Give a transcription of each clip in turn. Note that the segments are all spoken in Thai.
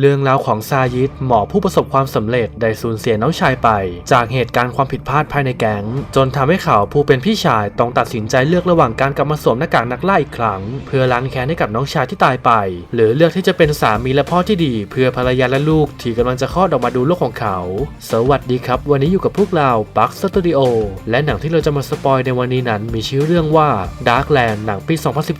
เรื่องราวของซายิดหมอผู้ประสบความสำเร็จได้สูญเสียน้องชายไป จากเหตุการณ์ความผิดพลาดภายในแก๊งจนทำให้เขาผู้เป็นพี่ชายต้องตัดสินใจเลือกระหว่างการกลับมาสวมหน้ากากนักล่าอีกครั้ง เพื่อล้างแค้นให้กับน้องชายที่ตายไป หรือเลือกที่จะเป็นสามีและพ่อที่ดี เพื่อภรรยาและลูกที่กำลังจะคลอดออกมาดูโลกของเขา สวัสดีครับ วันนี้อยู่กับพวกเราบัคสตูดิโอและหนังที่เราจะมาสปอยในวันนี้นั้น มีชื่อเรื่องว่า Darkland หนังปี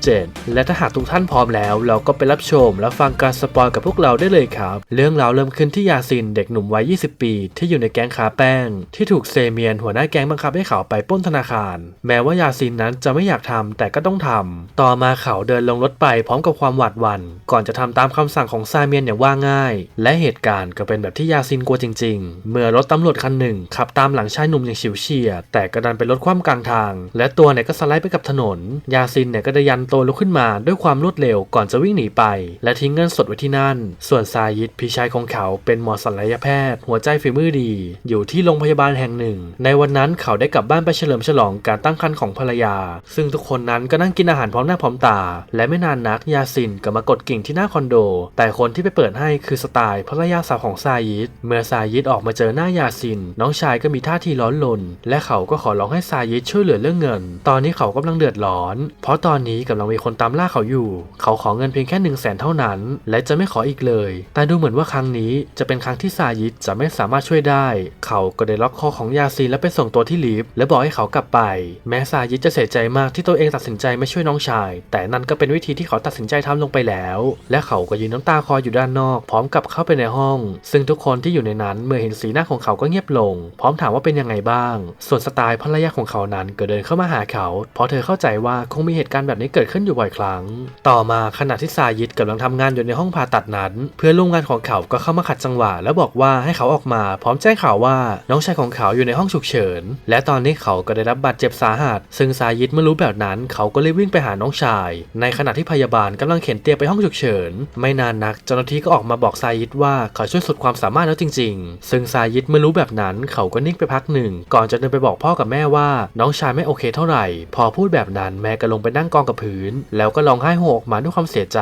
2017 และถ้าหากทุกท่านพร้อมแล้ว เราก็ไปรับชมและฟังการสปอยกับพวกเราได้เลยครับ เรื่องราวเริ่มขึ้นที่ยาซินเด็กหนุ่มวัย 20 ปี ที่อยู่ในแก๊งค้าแป้ง ที่ถูกเซเมียนหัวหน้าแก๊งบังคับให้เขาไปป้นธนาคาร แม้ว่ายาซินนั้นจะไม่อยากทำแต่ก็ต้องทำต่อมาเขาเดินลงรถไปพร้อมกับความหวาดหวัน่นก่อนจะทำตามคำสั่งของซาเมียนอย่างว่าง่าย และเหตุการณ์ก็เป็นแบบที่ยาซินกลัวจริง ๆ เมื่อรถตำรวจคันหนึ่งขับตามหลังชายหนุ่มอย่างฉิวเฉียดแต่ก็ดันไปรถคว่ำกลางทาง และตัวเนี่ยก็สไลด์ไปกับถนน ยาซินเนี่ยก็ได้ยันตัวลุกขึ้นมาด้วยความรวดเร็วก่อนจะวิ่งหนีไป และทิ้งเงินสดไว้ที่นั่น ส่วนซายิดพี่ชายของเขาเป็นหมอศัลยแพทย์ หัวใจฝีมือดี อยู่ที่โรงพยาบาลแห่งหนึ่ง ในวันนั้นเขาได้กลับบ้านไปเฉลิมฉลองการตั้งครรภ์ของภรรยา ซึ่งทุกคนนั้นก็นั่งกินอาหารพร้อมหน้าพร้อมตา และไม่นานนักยาซินก็มากดกิ่งที่หน้าคอนโด แต่คนที่ไปเปิดให้คือสไตล์ภรรยาสาวของซายิดเมื่อซายิดออกมาเจอหน้ายาซิน น้องชายก็มีท่าทีร้อนรนและเขาก็ขอร้องให้ซายิดช่วยเหลือเรื่องเงิน ตอนนี้เขากำลังเดือดร้อน เพราะตอนนี้กำลังมีคนตามล่าเขาอยู่ เขาขอเงินเพียงแค่หนึ่งแสนเท่านั้น และจะไม่ขออีกเลยแต่ดูเหมือนว่าครั้งนี้จะเป็นครั้งที่ซายิดจะไม่สามารถช่วยได้ เขาก็ได้ล็อกคอของยาซินและไปส่งตัวที่ลิฟต์และบอกให้เขากลับไป แม้ซายิดจะเสียใจมากที่ตัวเองตัดสินใจไม่ช่วยน้องชาย แต่นั่นก็เป็นวิธีที่เขาตัดสินใจทำลงไปแล้ว และเขาก็ยืนน้ำตาคออยู่ด้านนอก พร้อมกับเข้าไปในห้อง ซึ่งทุกคนที่อยู่ในนั้นเมื่อเห็นสีหน้าของเขาก็เงียบลง พร้อมถามว่าเป็นยังไงบ้าง ส่วนสไตล์ภรรยาของเขานั้นก็เดินเข้ามาหาเขา เพราะเธอเข้าใจว่าคงมีเหตุการณ์แบบนี้เกิดขึ้นอยู่บ่อยครั้ง ต่อมาขณะที่ซายิดกำลังทำงานอยู่ในห้องผ่าตัดนั้น เพื่อนร่วมงานของเขาก็เข้ามาขัดจังหวะ แล้วบอกว่าให้เขาออกมา พร้อมแจ้งข่าวว่าน้องชายของเขาอยู่ในห้องฉุกเฉิน และตอนนี้เขาก็ได้รับบาดเจ็บสาหัส ซึ่งซายิดเมื่อรู้แบบนั้น เขาก็เลยวิ่งไปหาน้องชาย ในขณะที่พยาบาลกำลังเข็นเตียงไปห้องฉุกเฉิน ไม่นานนักเจ้าหน้าที่ก็ออกมาบอกซายิดว่าเขาช่วยสุดความสามารถแล้วจริง ๆ ซึ่งซายิดเมื่อรู้แบบนั้น เขาก็นิ่งไปพักหนึ่ง ก่อนจะเดินไปบอกพ่อกับแม่ว่า น้องชายไม่โอเคเท่าไหร่ พอพูดแบบนั้นแม่ก็ลงไปนั่งกองกับพื้น แล้วก็ร้องไห้โฮออกมาด้วยความเสียใจ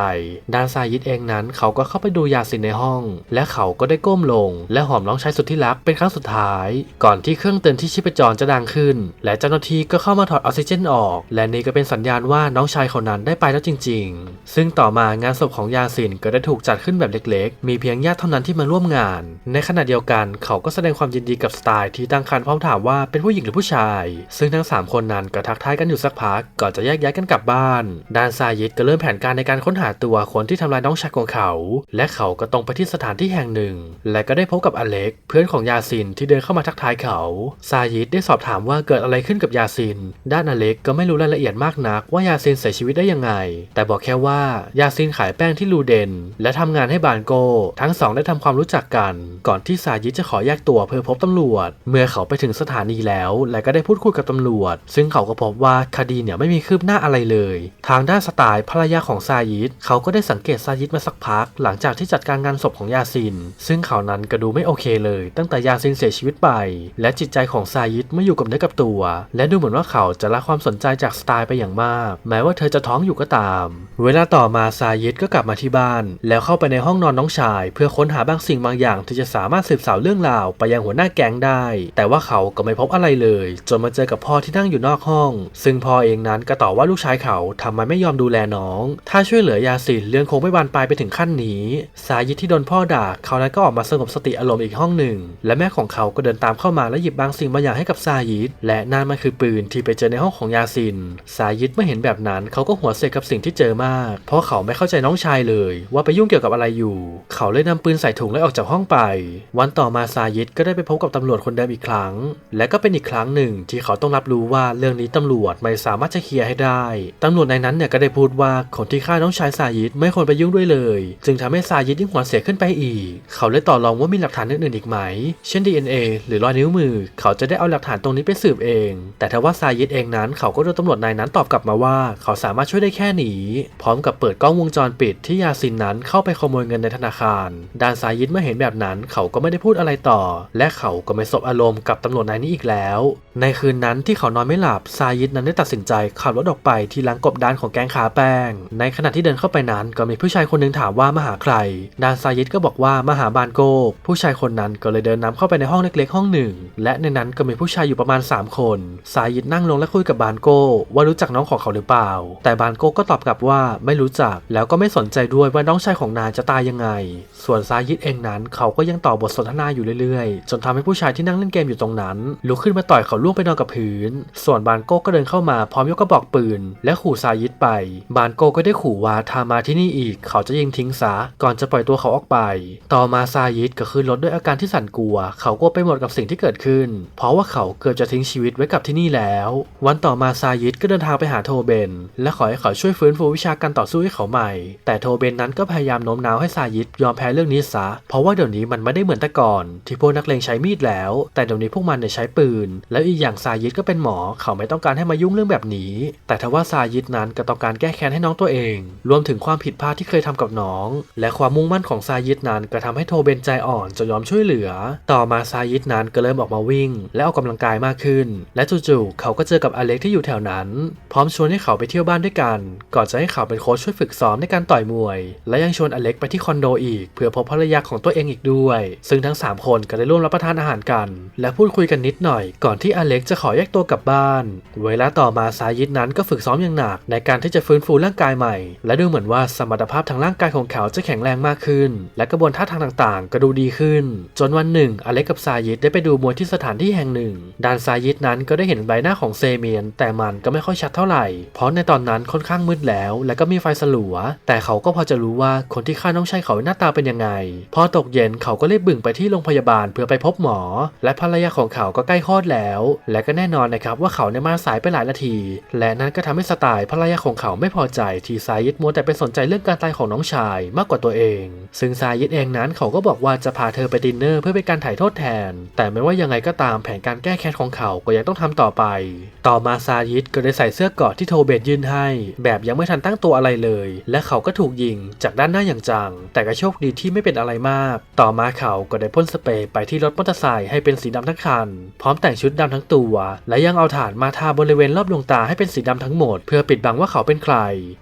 ด้านซายิดเองนั้น เขาก็เข้าไปดูยาสินในห้อง และเขาก็ได้ก้มลง และหอมน้องชายสุดที่รักเป็นครั้งสุดท้าย ก่อนที่เครื่องเตือนที่ชีพจรจะดังขึ้น และเจ้าหน้าที่ก็เข้ามาถอดออกซิเจนออก และนี่ก็เป็นสัญญาณว่าน้องชายเขานั้นได้ไปแล้วจริง ๆ ซึ่งต่อมางานศพของยาสินก็ได้ถูกจัดขึ้นแบบเล็ก ๆ มีเพียงญาติเท่านั้นที่มาร่วมงาน ในขณะเดียวกันเขาก็แสดงความยินดีกับสไตล์ที่ตั้งครรภ์พร้อมถามว่าเป็นผู้หญิงหรือผู้ชาย ซึ่งทั้ง 3 คนนั้นก็ทักทายกันอยู่สักพักก่อนจะแยกย้ายกันกลับบ้าน ดานซายิดก็เริ่มแผนการในการค้นหาตัวคนที่ทำลายน้องชายของเขา และเขาก็ตรงไปที่สถานที่แห่งหนึ่ง และก็ได้พบกับอเล็ก เพื่อนของยาซินที่เดินเข้ามาทักทายเขา ซายิดได้สอบถามว่าเกิดอะไรขึ้นกับยาซิน ด้านอเล็กก็ไม่รู้รายละเอียดมากนัก ว่ายาซินเสียชีวิตได้ยังไง แต่บอกแค่ว่ายาซินขายแป้งที่ลูเดน และทำงานให้บานโก ทั้งสองได้ทำความรู้จักกัน ก่อนที่ซายิดจะขอแยกตัวเพื่อพบตำรวจ เมื่อเขาไปถึงสถานีแล้ว และก็ได้พูดคุยกับตำรวจ ซึ่งเขาก็พบว่าคดีเนี่ยไม่มีคืบหน้าอะไรเลย ทางด้านสไตล์ภรรยาของซายิดเขาก็ได้สังเกตซายิดมาสักพัก หลังจากที่จัดการงานศพของยาซิน ซึ่งเขานั้นก็ดูไม่โอเคเลย ตั้งแต่ยาซินเสียชีวิตไป และจิตใจของซายิดไม่อยู่กับเนื้อกับตัว และดูเหมือนว่าเขาจะละความสนใจจากสไตล์ไปอย่างมาก แม้ว่าเธอจะท้องอยู่ก็ตาม เวลาต่อมาซายิดก็กลับมาที่บ้าน แล้วเข้าไปในห้องนอนน้องชาย เพื่อค้นหาบางสิ่งบางอย่างที่จะสามารถสืบสาวเรื่องราวไปยังหัวหน้าแก๊งได้ แต่ว่าเขาก็ไม่พบอะไรเลย จนมาเจอกับพ่อที่นั่งอยู่นอกห้อง ซึ่งพ่อเองนั้นก็ตอบว่าลูกชายเขาทำไมไม่ยอมดูแลน้อง ถ้าช่วยเหลือยาสินเรื่องคงไม่บานปลายไปถึงขั้นนี้สายิดที่โดนพ่อด่าเขานั้นก็ออกมาสงบสติอารมณ์อีกห้องหนึ่ง และแม่ของเขาก็เดินตามเข้ามาและหยิบบางสิ่งบางอย่างให้กับซายิดและนั่นมันคือปืนที่ไปเจอในห้องของยาซินซายิดเมื่อเห็นแบบนั้นเขาก็หัวเสียกับสิ่งที่เจอมาก เพราะเขาไม่เข้าใจน้องชายเลย ว่าไปยุ่งเกี่ยวกับอะไรอยู่ เขาเลยนำปืนใส่ถุงและออกจากห้องไป วันต่อมาซายิดก็ได้ไปพบกับตำรวจคนเดิมอีกครั้ง และก็เป็นอีกครั้งหนึ่งที่เขาต้องรับรู้ว่าเรื่องนี้ตำรวจไม่สามารถจะเคลียร์ให้ได้ตำรวจในนั้นเนี่ยก็ได้พูดว่าคนที่ฆ่าน้องชายซายิดไม่ควรไปยุ่งด้วยเลย จึงทำให้ซายิยิ่งหัวเสียขึ้นไปอีก เขาเลยต่อรองว่ามีหลักฐานอื่นๆอีกไหม เช่น DNA หรือรอยนิ้วมือ เขาจะได้เอาหลักฐานตรงนี้ไปสืบเอง แต่ถ้าว่าซายิดเองนั้น เขาก็โดนตำรวจนายนั้นตอบกลับมาว่า เขาสามารถช่วยได้แค่หนีพร้อมกับเปิดกล้องวงจรปิดที่ยาซินนั้นเข้าไปขโมยเงินในธนาคารด้านซายิดเมื่อเห็นแบบนั้นเขาก็ไม่ได้พูดอะไรต่อ และเขาก็ไม่สบอารมณ์กับตำรวจนายนี้อีกแล้ว ในคืนนั้นที่เขานอนไม่หลับซายิดนั้นได้ตัดสินใจขับรถออกไปที่หลังกบดานของแก๊งขาแป้ง ในขณะที่เดินเข้าไปนั้นก็มีผู้ชายคนหนึ่งถามว่ามาหาใครดานซายิดก็บอกว่ามหาบานโกผู้ชายคนนั้นก็เลยเดินนำเข้าไปในห้องเล็กๆ ห้องหนึ่ง และในนั้นก็มีผู้ชายอยู่ประมาณ 3 คนซายิดนั่งลงและคุยกับบานโกว่ารู้จักน้องของเขาหรือเปล่า แต่บานโกก็ตอบกลับว่าไม่รู้จัก แล้วก็ไม่สนใจด้วยว่าน้องชายของนายจะตายยังไง ส่วนซายิดเองนั้นเขาก็ยังต่อบทสนทนาอยู่เรื่อยๆ จนทำให้ผู้ชายที่นั่งเล่นเกมอยู่ตรงนั้นลุกขึ้นมาต่อยเขาล่วงไปนอนกับพื้น ส่วนบานโกก็เดินเข้ามาพร้อมยกกระบอกปืน และขู่ซายิดไป บานโกก็ได้ขู่ว่าถ้ามาที่นี่อีก เขาจะยิงทิ้งซะก่อนจะปล่อยตัวเขาออกไป ต่อมาซายิดก็ขึ้นรถด้วยอาการที่สั่นกลัว เขากลัวไปหมดกับสิ่งที่เกิดขึ้น เพราะว่าเขาเกือบจะทิ้งชีวิตไว้กับที่นี่แล้ว วันต่อมาซายิดก็เดินทางไปหาโทเบน และขอให้เขาช่วยฟื้นฟูวิชาการต่อสู้ให้เขาใหม่ แต่โทเบนนั้นก็พยายามโน้มน้าวให้ซายิดยอมแพ้เรื่องนี้ซะ เพราะว่าเดี๋ยวนี้มันไม่ได้เหมือนแต่ก่อน ที่พวกนักเลงใช้มีดแล้ว แต่เดี๋ยวนี้พวกมันเนี่ยใช้ปืน แล้วอีกอย่างซายิดก็เป็นหมอ เขาไม่ต้องการให้มายุ่งเรื่องแบบนี้ แต่ทว่าซายิดนั้นก็ต้องการแก้แค้นให้น้องตัวเอง รวมถึงความผิดพลาดที่เคยทำกับน้อง และความมุ่งมั่นของซายิดนั้นก็ทำให้โทเบนใจอ่อนจะยอมช่วยเหลือ ต่อมาซายิดนั้นก็เริ่มออกมาวิ่ง และออกกำลังกายมากขึ้น และจู่ๆเขาก็เจอกับอเล็กที่อยู่แถวนั้น พร้อมชวนให้เขาไปเที่ยวบ้านด้วยกัน ก่อนจะให้เขาเป็นโค้ชช่วยฝึกซ้อมในการต่อยมวย และยังชวนอเล็กไปที่คอนโดอีก เพื่อพบภรรยาของตัวเองอีกด้วย ซึ่งทั้ง 3 คนก็ได้ร่วมรับประทานอาหารกัน และพูดคุยกันนิดหน่อย ก่อนที่อเล็กจะขอแยกตัวกลับบ้าน เวลาต่อมาซายิดนั้นก็ฝึกซ้อมอย่างหนัก ในการที่จะฟื้นฟูร่างกายใหม่ และดูเหมือนว่าสมรรถภาพทางร่างกายของเขาจะแข็งแรงมากขึ้น และกระบวนท่าทางต่างๆ ก็ดูดีขึ้น จนวันหนึ่ง อเล็กกับซายิดได้ไปดูมวยที่สถานที่แห่งหนึ่งดานซายิดนั้นก็ได้เห็นใบหน้าของเซเมียน แต่มันก็ไม่ค่อยชัดเท่าไหร่ เพราะในตอนนั้นค่อนข้างมืดแล้ว และก็มีไฟสลัว แต่เขาก็พอจะรู้ว่าคนที่ฆ่าน้องชายเขาหน้าตาเป็นยังไง พอตกเย็นเขาก็รีบบึ่งไปที่โรงพยาบาลเพื่อไปพบหมอ และภรรยาของเขาก็ใกล้คลอดแล้ว และก็แน่นอนนะครับว่าเขาเนี่ยมาสายไปหลายนาที และนั่นก็ทำให้สไตล์ภรรยาของเขาไม่พอใจที่ซายิดมัวแต่ไปสนใจเรื่องการตายของน้องชายมากกว่าตัวเองซึ่งซายิดเองนั้นเขาก็บอกว่าจะพาเธอไปดินเนอร์เพื่อเป็นการถ่ายโทษแทน แต่ไม่ว่ายังไงก็ตามแผนการแก้แค้นของเขาก็ยังต้องทำต่อไป ต่อมาซายิดก็ได้ใส่เสื้อกราะที่โทเบตยื่นให้ แบบยังไม่ทันตั้งตัวอะไรเลย และเขาก็ถูกยิงจากด้านหน้าอย่างจัง แต่ก็โชคดีที่ไม่เป็นอะไรมาก ต่อมาเขาก็ได้พ่นสเปรย์ไปที่รถมอเตอร์ไซค์ให้เป็นสีดำทั้งคัน พร้อมแต่งชุดดำทั้งตัว และยังเอาถ่านมาทาบริเวณรอบดวงตาให้เป็นสีดำทั้งหมด เพื่อปิดบังว่าเขาเป็นใคร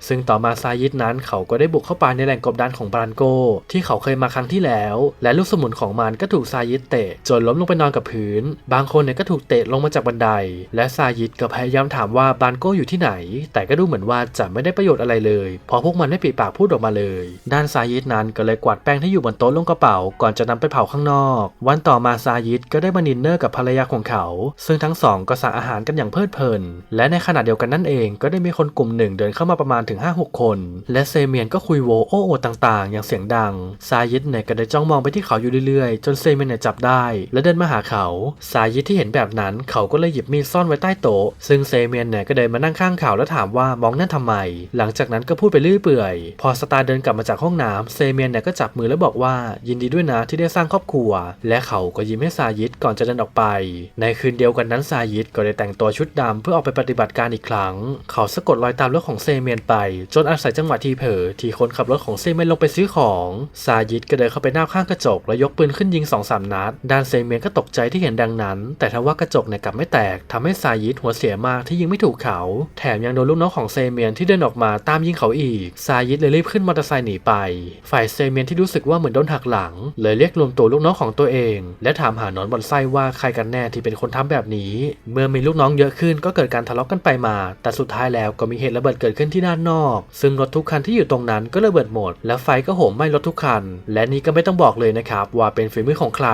ซึ่งต่อมาซายิดนั้นเขาก็ได้บุกเข้าไปในแหล่งกบดานของบรันโกที่เขาเคยมาครั้งที่แล้ว และลูกสมุนของมันก็ถูกซายิดเตะจนล้มลงไปนอนกับพื้น บางคนเนี่ยก็ถูกเตะลงมาจากบันได และซายิดก็พยายามถามว่าบรันโกอยู่ที่ไหน แต่ก็ดูเหมือนว่าจะไม่ได้ประโยชน์อะไรเลยเพราะพวกมันไม่ปีปากพูดออกมาเลย ด้านซายิดนั้นก็เลยกวาดแป้งที่อยู่บนโต๊ะลงกระเป๋าก่อนจะนำไปเผาข้างนอก วันต่อมาซายิดก็ได้มาดินเนอร์กับภรรยาของเขา ซึ่งทั้งสองก็สั่งอาหารกันอย่างเพลิดเพลิน และในขณะเดียวกันนั่นเองก็ได้มีคนกลุ่มหนึ่งเดินเข้ามาประมาณถึง5-6คน และเซเมียนก็คุยโวโอโอต่างๆ อย่างเสียงดัง ซายิดเนี่ยก็ได้จ้องมองไปที่เขาอยู่เรื่อยๆ จนเซเมียนเนี่ยจับได้ และเดินมาหาเขา ซายิดที่เห็นแบบนั้นเขาก็เลยหยิบมีดซ่อนไว้ใต้โต๊ะ ซึ่งเซเมียนเนี่ยก็เดินมานั่งข้างเขาแล้วถามว่ามองนั่นทำไม หลังจากนั้นก็พูดไปเรื่อยเปื่อย พอสตาร์เดินกลับมาจากห้องน้ำเซเมียนเนี่ยก็จับมือแล้วบอกว่ายินดีด้วยนะที่ได้สร้างครอบครัว และเขาก็ยิ้มให้ซายิดก่อนจะเดินออกไป ในคืนเดียวกันนั้นซายิดก็ได้แต่งตัวชุดดำเพื่อออกไปปฏิบัติการอีกครั้ง เขาสะกดรอยตามรถของเซเมียนไป จนอาศัยจังหวะที่เผลอที่คนขับรถของเซเมียนลงไปซื้อของซายิดก็เดินเข้าไปหน้าข้างกระจก แล้วยกปืนขึ้นยิง2องสามนัดด้านเซเมียนก็ตกใจที่เห็นดังนั้น แต่ทว่ากระจกเนี่ยกลับไม่แตกทำให้ซายิดหัวเสียมากที่ยิงไม่ถูกเขา แถมยังโดนลูกน้องของเซเมียนที่เดินออกมาตามยิงเขาอีกซายิดเลยรีบขึ้นมอเตอร์ไซค์หนีไป ฝ่ายเซเมียนที่รู้สึกว่าเหมือนโดนหักหลัง เลยเรียกรวมตัวลูกน้องของตัวเอง และถามหาหนอนบอนไส้ว่าใครกันแน่ที่เป็นคนทำแบบนี้ เมื่อมีลูกน้องเยอะขึ้นก็เกิดการทะเลาะกันไปมา แต่สุดท้ายแล้วก็มีเหตุระเบิดเกิดขึ้นที่ด้านนอก ซึ่งรถทุกคันที่อยู่ตรงนั้นก็ระเบิดหมด และไฟก็โหมไหม้รถทุกคัน และนี่ก็ไม่ต้องบอกเลยนะครับว่าเป็นฝีมือของใคร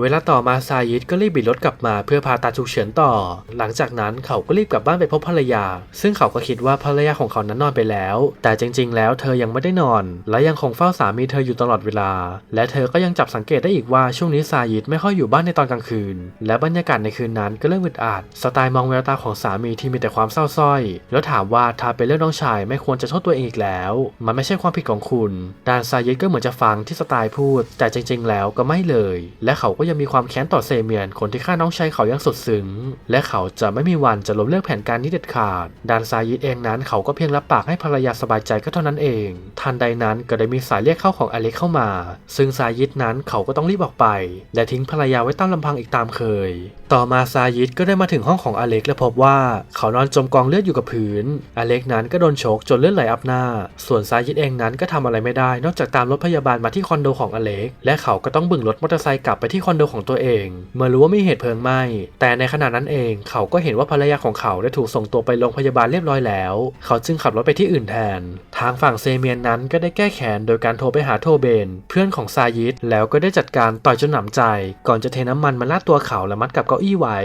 เวลาต่อมาซายิดก็รีบบิดรถกลับมาเพื่อพาตาฉุกเฉินต่อ หลังจากนั้นเขาก็รีบกลับบ้านไปพบภรรยา ซึ่งเขาก็คิดว่าภรรยาของเขานั้นนอนไปแล้ว แต่จริง ๆ แล้วเธอยังไม่ได้นอน และยังคงเฝ้าสามีเธออยู่ตลอดเวลา และเธอก็ยังจับสังเกตได้อีกว่าช่วงนี้ซายิดไม่ค่อยอยู่บ้านในตอนกลางคืน และบรรยากาศในคืนนั้นก็เริ่มอึดอัดสไตล์มองแววตาของสามีที่มีแต่ความเศร้าส้อย แล้วถามว่าถ้าเป็นเรื่องน้องชายไม่ควรจะโทษตัวเองอีกแล้ว มันไม่ใช่ความผิดของคุณดานซายิดก็เหมือนจะฟังที่สไตล์พูด แต่จริง ๆ แล้วก็ไม่เลย และเขาก็ยังมีความแค้นต่อเซเมียน คนที่ฆ่าน้องชายเขาอย่างสุดซึ้ง และเขาจะไม่มีวันจะล้มเลิกแผนการนี้เด็ดขาด ดานซายิดเองนั้นเขาก็เพียงรับปากให้ภรรยาสบายใจก็เท่านั้นเอง ทันใดนั้นก็ได้มีสายเรียกเข้าของอเล็กเข้ามา ซึ่งซายิดนั้นเขาก็ต้องรีบออกไป และทิ้งภรรยาไว้ตามลำพังอีกตามเคย ต่อมาซายิดก็ได้มาถึงห้องของอเล็กและพบว่าเขานอนจมกองเลือดอยู่กับพื้น อเล็กนั้นก็โดนโชกจนเลือดไหลอับหน้า ส่วนซายิดเองนั้นก็ทำอะไรไม่ได้นอกจากจากตามรถพยาบาลมาที่คอนโดของอเล็ก และเขาก็ต้องบึงรถมอเตอร์ไซค์กลับไปที่คอนโดของตัวเอง เมื่อรู้ว่ามีเหตุเพลิงไหม้แต่ในขณะนั้นเองเขาก็เห็นว่าภรรยาของเขาได้ถูกส่งตัวไปโรงพยาบาลเรียบร้อยแล้ว เขาจึงขับรถไปที่อื่นแทน ทางฝั่งเซเมียนนั้นก็ได้แก้แค้นโดยการโทรไปหาโทเบน เพื่อนของซายิดแล้วก็ได้จัดการต่อยจนหนำใจ ก่อนจะเทน้ำมันมาลาดตัวเขาและมัดกับเก้าอี้ไว้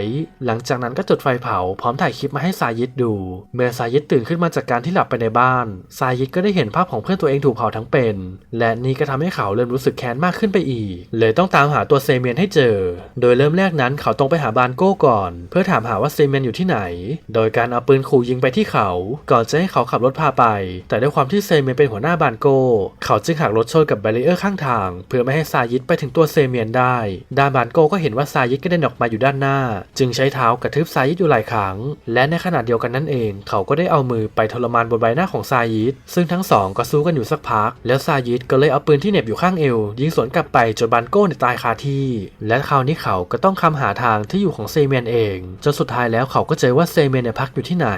หลังจากนั้นก็จุดไฟเผาพร้อมถ่ายคลิปมาให้ซายิดดู เมื่อซายิดตื่นขึ้นมาจากการที่หลับไปในบ้าน ซายิดก็ได้เห็นภาพของเพื่อนตัวเองถูกเผาทั้งเป็นและนี่ก็ทำให้เขาเริ่มรู้สึกแค้นมากขึ้นไปอีก เลยต้องตามหาตัวเซเมียนให้เจอ โดยเริ่มแรกนั้นเขาต้องไปหาบานโก้ก่อน เพื่อถามหาว่าเซเมียนอยู่ที่ไหน โดยการเอาปืนขู่ยิงไปที่เขา ก่อนจะให้เขาขับรถพาไป แต่ด้วยความที่เซเมียนเป็นหัวหน้าบานโก้ เขาจึงหักรถชนกับแบรีเออร์ข้างทาง เพื่อไม่ให้ซายิดไปถึงตัวเซเมียนได้ ด้านบานโก้ก็เห็นว่าซายิดก็เดินออกมาอยู่ด้านหน้า จึงใช้เท้ากระทืบซายิดอยู่หลายครั้ง และในขณะเดียวกันนั่นเอง เขาก็ได้เอามือไปทรมานบนใบหน้าของซายิดซึ่งทั้งสองก็สู้กันอยู่สักพัก แล้วซายิดก็เลยเอาปืนที่เหน็บอยู่ข้างเอว ยิงสวนกลับไปจนบานโก้เนี่ยตายคาที่ และคราวนี้เขาก็ต้องคำหาทางที่อยู่ของเซเมนเองจนสุดท้ายแล้วเขาก็เจอว่าเซเมนเนี่ยพักอยู่ที่ไหน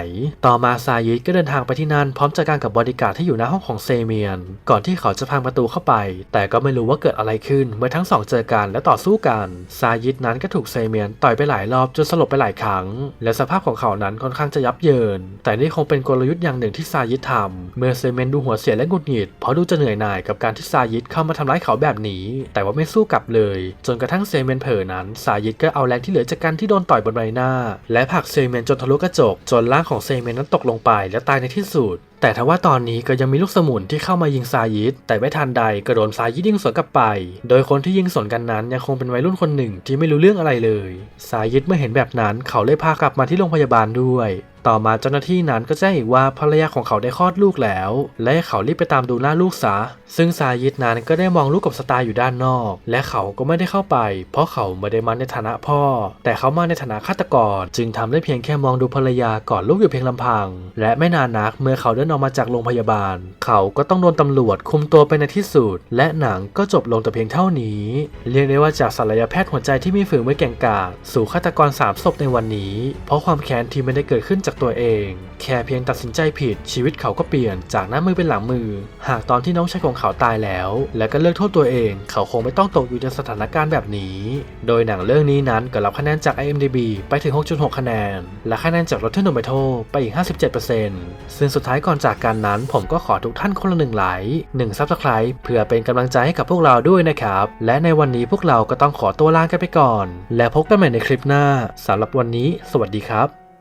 ต่อมาซายิดก็เดินทางไปที่นั่นพร้อมจัดการกับบอดี้การ์ดที่อยู่หน้าห้องของเซเมนก่อนที่เขาจะพังประตูเข้าไป แต่ก็ไม่รู้ว่าเกิดอะไรขึ้นเมื่อทั้งสองเจอกันและต่อสู้กันซายิดนั้นก็ถูกเซเมนต่อยไปหลายรอบจนสลบไปหลายครั้ง และสภาพของเขานั้นค่อนข้างจะยับเยิน แต่นี่คงเป็นกลยุทธ์อย่างหนึ่งที่ซายิดทำเมื่อเซเมนดูหัวเสียและหงุดหงิดเพราะดูจะเหนื่อยหน่ายกับการที่ซายิดเข้ามาทำร้ายเขาแบบนี้ แต่ว่าไม่สู้กลับเลย จนกระทั่งเซเมนเผลอนั้นซายิดก็เอาแรงที่เหลือจากการที่โดนต่อยบนใบหน้า และผลักเซเมนจนทะลุกระจก จนร่างของเซเมนนั้นตกลงไปและตายในที่สุดแต่ทว่าตอนนี้ก็ยังมีลูกสมุนที่เข้ามายิงซายิดแต่ไม่ทันใดก็โดนซายิดยิงสวนกลับไป โดยคนที่ยิงสวนกันนั้นยังคงเป็นวัยรุ่นคนหนึ่งที่ไม่รู้เรื่องอะไรเลย ซายิดเมื่อเห็นแบบนั้นเขาเลยพากลับมาที่โรงพยาบาลด้วย ต่อมาเจ้าหน้าที่นั้นก็แจ้งอีกว่าภรรยาของเขาได้คลอดลูกแล้ว และให้เขารีบไปตามดูหน้าลูกซะซึ่งซายิดนั้นก็ได้มองลูกกับสตาร์อยู่ด้านนอก และเขาก็ไม่ได้เข้าไป เพราะเขาไม่ได้มาในฐานะพ่อ แต่เขามาในฐานะฆาตกร จึงทำได้เพียงแค่มองดูภรรยาก่อนลูกอยู่เพียงลำพัง และไม่นานนักเมื่อเขาเดินออกมาจากโรงพยาบาล เขาก็ต้องโดนตำรวจคุมตัวไปในที่สุดและหนังก็จบลงแต่เพียงเท่านี้ เรียกได้ว่าจากศัลยแพทย์หัวใจที่มีฝีมือแก่งกาจสู่ฆาตกรสามศพในวันนี้ เพราะความแค้นที่ไม่ได้เกิดขึ้นจากตัวเอง แค่เพียงตัดสินใจผิดชีวิตเขาก็เปลี่ยนจากหน้ามือเป็นหลังมือ หากตอนที่น้องชายของเขาตายแล้ว และก็เลิกโทษตัวเอง เขาคงไม่ต้องตกอยู่ในสถานการณ์แบบนี้ โดยหนังเรื่องนี้นั้นก็รับคะแนนจาก IMDb ไปถึง 6.6 คะแนน และคะแนนจาก Rotten Tomato ไปอีก 57%ซึ่งสุดท้ายก่อนจากกันนั้นผมก็ขอทุกท่านคนละหนึ่งไลค์หนึ่งซับสไคร b e เพื่อเป็นกำลังใจให้กับพวกเราด้วยนะครับ และในวันนี้พวกเราก็ต้องขอตัวลากันไปก่อน และพบกันใหม่ในคลิปหน้าสำหรับวันนี้ สวัสดีครับ